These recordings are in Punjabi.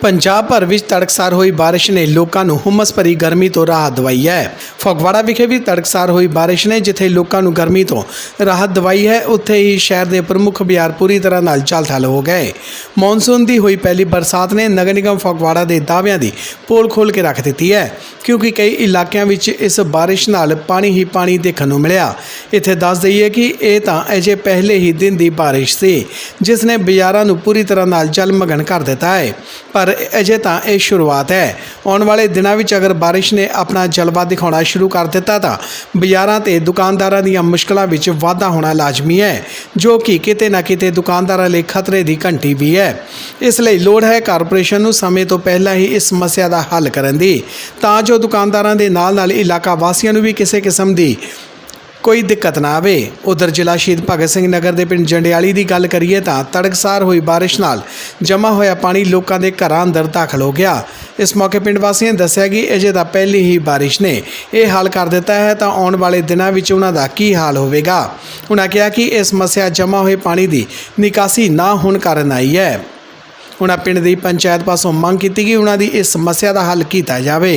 ਪੰਜਾਬ ਭਰ ਵਿੱਚ ਤੜਕਸਾਰ ਹੋਈ ਬਾਰਿਸ਼ ਨੇ ਲੋਕਾਂ ਨੂੰ ਹੁਮਸ ਭਰੀ ਗਰਮੀ ਤੋਂ ਰਾਹਤ ਦਵਾਈ ਹੈ। ਫਗਵਾੜਾ ਵਿਖੇ ਵੀ ਤੜਕਸਾਰ ਹੋਈ ਬਾਰਿਸ਼ ਨੇ, ਜਿੱਥੇ ਲੋਕਾਂ ਨੂੰ ਗਰਮੀ ਤੋਂ ਰਾਹਤ ਦਵਾਈ ਹੈ। ਉੱਥੇ ਹੀ ਸ਼ਹਿਰ ਦੇ ਪ੍ਰਮੁੱਖ ਬਾਜ਼ਾਰ ਪੂਰੀ ਤਰ੍ਹਾਂ ਨਾਲ ਚਲ-ਥਲ ਹੋ ਗਏ। ਮੌਨਸੂਨ ਦੀ ਹੋਈ ਪਹਿਲੀ ਬਰਸਾਤ ਨੇ ਨਗਰ ਨਿਗਮ ਫਗਵਾੜਾ ਦੇ ਦਾਅਵਿਆਂ ਦੀ ਪੋਲ ਖੋਲ ਕੇ ਰੱਖ ਦਿੱਤੀ ਹੈ, ਕਿਉਂਕਿ ਕਈ ਇਲਾਕਿਆਂ ਵਿੱਚ ਇਸ ਬਾਰਿਸ਼ ਨਾਲ ਪਾਣੀ ਹੀ ਪਾਣੀ ਦੇਖਣ ਨੂੰ ਮਿਲਿਆ। ਇੱਥੇ ਦੱਸ ਦਈਏ ਕਿ ਇਹ ਤਾਂ ਅਜੇ ਪਹਿਲੇ ਹੀ ਦਿਨ ਦੀ ਬਾਰਿਸ਼ ਸੀ, ਜਿਸ ਨੇ ਬਾਜ਼ਾਰਾਂ ਨੂੰ ਪੂਰੀ ਤਰ੍ਹਾਂ ਨਾਲ ਜਲਮਗਨ ਕਰ ਦਿੱਤਾ ਹੈ। ਪਰ ਅਜੇ ਤਾਂ ਇਹ ਸ਼ੁਰੂਆਤ ਹੈ। ਆਉਣ ਵਾਲੇ ਦਿਨਾਂ ਵਿੱਚ ਅਗਰ ਬਾਰਿਸ਼ ਨੇ ਆਪਣਾ ਜਲਵਾ ਦਿਖਾਉਣਾ ਸ਼ੁਰੂ ਕਰ ਦਿੱਤਾ ਤਾਂ ਬਾਜ਼ਾਰਾਂ ਤੇ ਦੁਕਾਨਦਾਰਾਂ ਦੀਆਂ ਮੁਸ਼ਕਲਾਂ ਵਿੱਚ ਵਾਧਾ ਹੋਣਾ ਲਾਜ਼ਮੀ ਹੈ, ਜੋ ਕਿ ਕਿਤੇ ਨਾ ਕਿਤੇ ਦੁਕਾਨਦਾਰਾਂ ਲਈ ਖਤਰੇ ਦੀ ਘੰਟੀ ਵੀ ਹੈ। ਇਸ ਲਈ ਲੋੜ ਹੈ ਕਾਰਪੋਰੇਸ਼ਨ ਨੂੰ ਸਮੇਂ ਤੋਂ ਪਹਿਲਾਂ ਹੀ ਇਸ ਸਮੱਸਿਆ ਦਾ ਹੱਲ ਕਰਨ ਦੀ, ਤਾਂ ਜੋ ਦੁਕਾਨਦਾਰਾਂ ਦੇ ਨਾਲ ਨਾਲ ਇਲਾਕਾ ਵਾਸੀਆਂ ਨੂੰ ਵੀ ਕਿਸੇ ਕਿਸਮ ਦੀ ਕੋਈ ਦਿੱਕਤ ਨਾ ਆਵੇ। ਉਧਰ ਜ਼ਿਲ੍ਹਾ ਸ਼ਹੀਦ ਭਗਤ ਸਿੰਘ ਨਗਰ ਦੇ ਪਿੰਡ ਜੰਡਿਆਲੀ ਦੀ ਗੱਲ ਕਰੀਏ ਤਾਂ ਤੜਕਸਾਰ ਹੋਈ ਬਾਰਿਸ਼ ਨਾਲ ਜਮ੍ਹਾਂ ਹੋਇਆ ਪਾਣੀ ਲੋਕਾਂ ਦੇ ਘਰਾਂ ਅੰਦਰ ਦਾਖਲ ਹੋ ਗਿਆ। ਇਸ ਮੌਕੇ ਪਿੰਡ ਵਾਸੀਆਂ ਨੇ ਦੱਸਿਆ ਕਿ ਅਜੇ ਤਾਂ ਪਹਿਲੀ ਹੀ ਬਾਰਿਸ਼ ਨੇ। ਇਹ ਹਾਲ ਕਰ ਦਿੱਤਾ ਹੈ ਤਾਂ ਆਉਣ ਵਾਲੇ ਦਿਨਾਂ ਵਿੱਚ ਉਹਨਾਂ ਦਾ ਕੀ ਹਾਲ ਹੋਵੇਗਾ? ਉਹਨਾਂ ਕਿਹਾ ਕਿ ਇਹ ਸਮੱਸਿਆ ਜਮ੍ਹਾਂ ਹੋਏ ਪਾਣੀ ਦੀ ਨਿਕਾਸੀ ਨਾ ਹੋਣ ਕਾਰਨ ਆਈ ਹੈ। ਉਹਨਾਂ ਪਿੰਡ ਦੀ ਪੰਚਾਇਤ ਪਾਸੋਂ ਮੰਗ ਕੀਤੀ ਕਿ ਉਹਨਾਂ ਦੀ ਇਸ ਸਮੱਸਿਆ ਦਾ ਹੱਲ ਕੀਤਾ ਜਾਵੇ।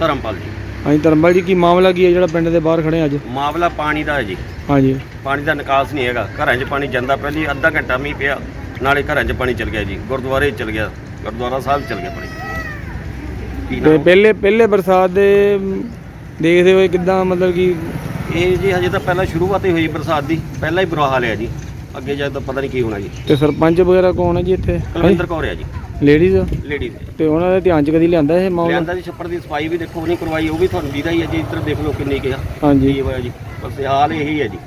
ਧਰਮਪਾਲ ਜੀ। ਹਾਂਜੀ ਧਰਮਪਾਲ ਜੀ ਕੀ ਮਾਮਲਾ ਕੀ ਹੈ ਜਿਹੜਾ ਪਿੰਡ ਦੇ ਬਾਹਰ ਖੜੇ ਆ ਅੱਜ? ਮਾਮਲਾ ਪਾਣੀ ਦਾ ਹੈ ਜੀ। ਹਾਂਜੀ। ਪਾਣੀ ਦਾ ਨਿਕਾਸ ਨਹੀਂ ਹੈਗਾ। ਘਰਾਂ 'ਚ ਪਾਣੀ ਜਾਂਦਾ ਪਹਿਲੀ ਅੱਧਾ ਘੰਟਾ ਮੀਂਹ ਪਿਆ ਨਾਲੇ ਘਰਾਂ 'ਚ ਪਾਣੀ ਚਲ ਗਿਆ ਜੀ ਗੁਰਦੁਆਰੇ ਚਲ ਗਿਆ ਗੁਰਦੁਆਰਾ ਸਾਹਿਬ ਚਲ ਗਿਆ ਪਾਣੀ। ਤੇ? ਪਹਿਲੇ ਪਹਿਲੇ ਬਰਸਾਤ ਦੇ ਦੇਖਦੇ ਹੋਏ ਕਿਦਾਂ ਮਤਲਬ ਕਿ ਇਹ ਜੀ ਹਜੇ ਤਾਂ ਪਹਿਲਾਂ ਸ਼ੁਰੂਆਤ ਹੀ ਹੋਈ ਬਰਸਾਤ ਦੀ ਪਹਿਲਾਂ ਹੀ ਬੁਰਾ ਹਾਲ ਹੈ ਜੀ। ਅੱਗੇ ਜਾ ਤਾਂ ਪਤਾ ਨਹੀਂ ਕੀ ਹੋਣਾ ਜੀ। ਤੇ ਸਰਪੰਚ ਵਗੈਰਾ ਕੌਣ ਹੈ ਜੀ ਇੱਥੇ? ਕੁਲਵਿੰਦਰ ਕੌਰ ਹੈ ਜੀ। ਲੇਡੀਜ਼ ਲੇਡੀਜ਼ ਤੇ ਉਹਨਾਂ ਦੇ ਧਿਆਨ ਚ ਕਦੀ ਲਿਆਂਦਾ ਇਹ ਮਾਮਲਾ ਲਿਆਂਦਾ ਜੀ ਛੱਪੜ ਦੀ ਸਫ਼ਾਈ ਵੀ ਦੇਖੋ ਨਹੀਂ ਕਰਵਾਈ ਉਹ ਵੀ ਤੁਹਾਨੂੰ ਦੀਦਾ ਹੀ ਹੈ ਜੀ ਇੱਧਰ ਦੇਖ ਲਓ ਕਿੰਨੀ ਕਿਹਾ। ਹਾਂਜੀ। ਜੀ। ਬਸ ਹਾਲ ਇਹੀ ਹੈ ਜੀ।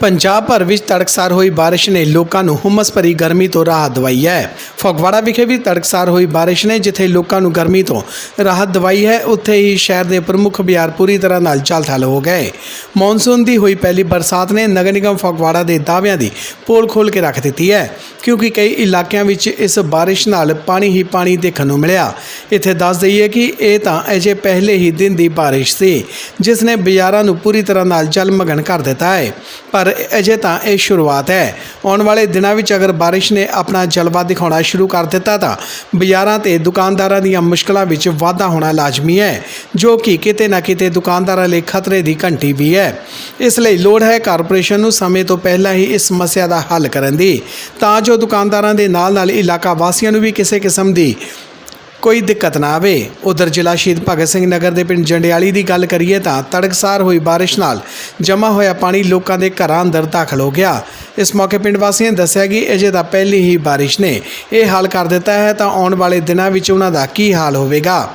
ਪੰਜਾਬ ਭਰ ਵਿੱਚ ਤੜਕਸਾਰ ਹੋਈ ਬਾਰਿਸ਼ ਨੇ ਲੋਕਾਂ ਨੂੰ ਹੁਮਸ ਭਰੀ ਗਰਮੀ ਤੋਂ ਰਾਹਤ ਦਵਾਈ ਹੈ। ਫਗਵਾੜਾ ਵਿਖੇ ਵੀ ਤੜਕਸਾਰ ਹੋਈ ਬਾਰਿਸ਼ ਨੇ, ਜਿੱਥੇ ਲੋਕਾਂ ਨੂੰ ਗਰਮੀ ਤੋਂ ਰਾਹਤ ਦਵਾਈ ਹੈ, ਉੱਥੇ ਹੀ ਸ਼ਹਿਰ ਦੇ ਪ੍ਰਮੁੱਖ ਬਾਜ਼ਾਰ ਪੂਰੀ ਤਰ੍ਹਾਂ ਨਾਲ ਚਲ-ਥਲ ਹੋ ਗਏ। ਮੌਨਸੂਨ ਦੀ ਹੋਈ ਪਹਿਲੀ ਬਰਸਾਤ ਨੇ ਨਗਰ ਨਿਗਮ ਫਗਵਾੜਾ ਦੇ ਦਾਅਵਿਆਂ ਦੀ ਪੋਲ ਖੋਲ ਕੇ ਰੱਖ ਦਿੱਤੀ ਹੈ, ਕਿਉਂਕਿ ਕਈ ਇਲਾਕਿਆਂ ਵਿੱਚ ਇਸ ਬਾਰਿਸ਼ ਨਾਲ ਪਾਣੀ ਹੀ ਪਾਣੀ ਦੇਖਣ ਨੂੰ ਮਿਲਿਆ। ਇੱਥੇ ਦੱਸ ਦਈਏ ਕਿ ਇਹ ਤਾਂ ਅਜੇ ਪਹਿਲੇ ਹੀ ਦਿਨ ਦੀ ਬਾਰਿਸ਼ ਸੀ, ਜਿਸ ਨੇ ਬਾਜ਼ਾਰਾਂ ਨੂੰ ਪੂਰੀ ਤਰ੍ਹਾਂ ਨਾਲ ਜਲਮਗਨ ਕਰ ਦਿੱਤਾ ਹੈ। ਪਰ ਅਜੇ ਤਾਂ ਇਹ ਸ਼ੁਰੂਆਤ ਹੈ। ਆਉਣ ਵਾਲੇ ਦਿਨਾਂ ਵਿੱਚ ਅਗਰ ਬਾਰਿਸ਼ ਨੇ ਆਪਣਾ ਜਲਵਾ ਦਿਖਾਉਣਾ ਸ਼ੁਰੂ ਕਰ ਦਿੱਤਾ ਤਾਂ ਬਾਜ਼ਾਰਾਂ ਤੇ ਦੁਕਾਨਦਾਰਾਂ ਦੀਆਂ ਮੁਸ਼ਕਲਾਂ ਵਿੱਚ ਵਾਧਾ ਹੋਣਾ ਲਾਜ਼ਮੀ ਹੈ, ਜੋ ਕਿ ਕਿਤੇ ਨਾ ਕਿਤੇ ਦੁਕਾਨਦਾਰਾਂ ਲਈ ਖਤਰੇ ਦੀ ਘੰਟੀ ਵੀ ਹੈ। ਇਸ ਲਈ ਲੋੜ ਹੈ ਕਾਰਪੋਰੇਸ਼ਨ ਨੂੰ ਸਮੇਂ ਤੋਂ ਪਹਿਲਾਂ ਹੀ ਇਸ ਸਮੱਸਿਆ ਦਾ ਹੱਲ ਕਰਨ ਦੀ, ਤਾਂ ਜੋ ਦੁਕਾਨਦਾਰਾਂ ਦੇ ਨਾਲ ਨਾਲ ਇਲਾਕਾ ਵਾਸੀਆਂ ਨੂੰ ਵੀ ਕਿਸੇ ਕਿਸਮ ਦੀ ਕੋਈ ਦਿੱਕਤ ਨਾ ਆਵੇ। ਉਧਰ ਜ਼ਿਲ੍ਹਾ ਸ਼ਹੀਦ ਭਗਤ ਸਿੰਘ ਨਗਰ ਦੇ ਪਿੰਡ ਜੰਡਿਆਲੀ ਦੀ ਗੱਲ ਕਰੀਏ ਤਾਂ ਤੜਕਸਾਰ ਹੋਈ ਬਾਰਿਸ਼ ਨਾਲ ਜਮ੍ਹਾਂ ਹੋਇਆ ਪਾਣੀ ਲੋਕਾਂ ਦੇ ਘਰਾਂ ਅੰਦਰ ਦਾਖਲ ਹੋ ਗਿਆ। ਇਸ ਮੌਕੇ ਪਿੰਡ ਵਾਸੀਆਂ ਨੇ ਦੱਸਿਆ ਕਿ ਅਜੇ ਤਾਂ ਪਹਿਲੀ ਹੀ ਬਾਰਿਸ਼ ਨੇ। ਇਹ ਹਾਲ ਕਰ ਦਿੱਤਾ ਹੈ ਤਾਂ ਆਉਣ ਵਾਲੇ ਦਿਨਾਂ ਵਿੱਚ ਉਹਨਾਂ ਦਾ ਕੀ ਹਾਲ ਹੋਵੇਗਾ?